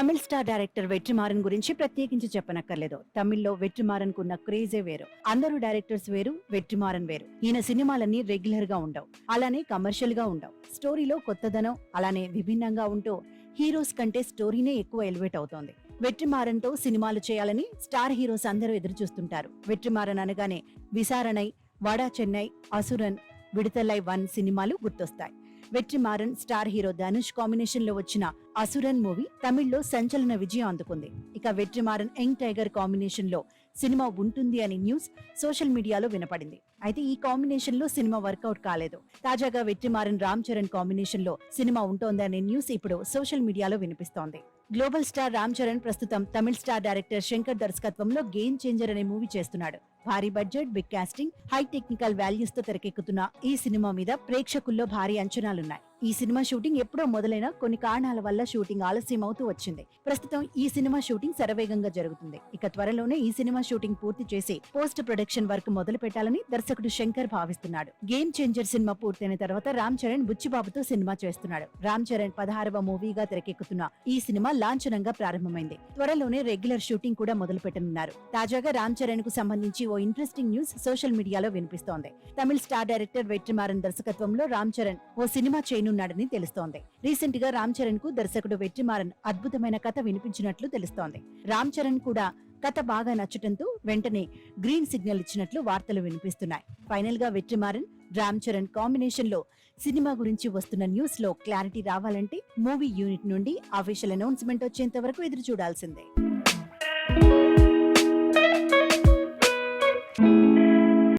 Tamil star director Vetrimaaran గురించి ప్రత్యేకించి చెప్పనక్కర్లేదు. తమిళ్ళో వెట్రిమారన్ కున్న క్రేజే వేరు. అందరూ డైరెక్టర్స్ వేరు వెట్రిమారన్ వేరు. ఈయన సినిమాలన్నీ రెగ్యులర్గా ఉండవు. అలానే కమర్షియల్గా ఉండవు. స్టోరీలో కొత్తదనం అలానే విభిన్నంగా ఉంటూ హీరోస్ కంటే స్టోరీనే ఎక్కువ ఎలివేట్ అవుతోంది. వెట్రిమారన్తో సినిమాలు చేయాలని స్టార్ హీరోస్ అందరూ ఎదురు చూస్తుంటారు వెట్రిమారన్ అనగానే విసారణై వడా చెన్నై అసురన్ విడతలై వన్ సినిమాలు గుర్తొస్తాయి. వెట్రిమారన్ స్టార్ హీరో ధనుష్ కాంబినేషన్లో వచ్చిన అసురన్ మూవీ తమిళ్ళో సంచలన విజయం అందుకుంది. ఇక వెట్రిమారన్ యంగ్ టైగర్ కాంబినేషన్లో సినిమా ఉంటుంది అనే న్యూస్ సోషల్ మీడియాలో వినపడింది. అయితే ఈ కాంబినేషన్లో సినిమా వర్కౌట్ కాలేదు. తాజాగా వెట్రిమారన్ రామ్ చరణ్ కాంబినేషన్లో సినిమా ఉంటోంది అనే న్యూస్ ఇప్పుడు సోషల్ మీడియాలో వినిపిస్తోంది. గ్లోబల్ స్టార్ రామ్ చరణ్ ప్రస్తుతం తమిళ స్టార్ డైరెక్టర్ శంకర్ దర్శకత్వంలో గేమ్ చేంజర్ అనే మూవీ చేస్తున్నాడు. భారీ budget big casting high technical వాల్యూస్తో తెరకెక్కుతున్న ఈ సినిమా మీద ప్రేక్షకుల్లో భారీ అంచనాలున్నాయి. ఈ సినిమా షూటింగ్ ఎప్పుడో మొదలైన కొన్ని కారణాల వల్ల షూటింగ్ ఆలస్యం అవుతూ వచ్చింది. ప్రస్తుతం ఈ సినిమా షూటింగ్ శరవేగంగా జరుగుతుంది. ఇక త్వరలోనే ఈ సినిమా షూటింగ్ పూర్తి చేసి పోస్ట్ ప్రొడక్షన్ వర్క్ మొదలు పెట్టాలని దర్శకుడు శంకర్ భావిస్తున్నాడు. గేమ్ చేంజర్ సినిమా పూర్తయిన తర్వాత రామ్ చరణ్ బుచ్చిబాబుతో సినిమా చేస్తున్నాడు. రామ్ చరణ్ పదహారవ మూవీగా తెరకెక్కుతున్న ఈ సినిమా లాంఛనంగా ప్రారంభమైంది. త్వరలోనే రెగ్యులర్ షూటింగ్ కూడా మొదలు పెట్టనున్నారు తాజాగా రామ్ చరణ్కు సంబంధించి ఓ ఇంట్రెస్టింగ్ న్యూస్ సోషల్ మీడియాలో వినిపిస్తోంది. తమిళ స్టార్ డైరెక్టర్ వెట్రిమారన్ దర్శకత్వంలో రామ్ చరణ్ ఓ సినిమా చేయనున్నాడని తెలుస్తోంది. రీసెంట్గా రామ్ చరణ్కు దర్శకుడు వెట్రిమారన్ అద్భుతమైన కథ వినిపించినట్లు తెలుస్తోంది. రామ్ చరణ్ కూడా కథ బాగా నచ్చటంతో వెంటనే గ్రీన్ సిగ్నల్ ఇచ్చినట్లు వార్తలు వినిపిస్తున్నాయి. ఫైనల్గా వెట్రిమారన్ రామ్ చరణ్ కాంబినేషన్లో సినిమా గురించి వస్తున్న న్యూస్లో క్లారిటీ రావాలంటే మూవీ యూనిట్ నుండి అఫీషియల్ అనౌన్స్మెంట్ వచ్చేంత వరకు ఎదురు చూడాల్సిందే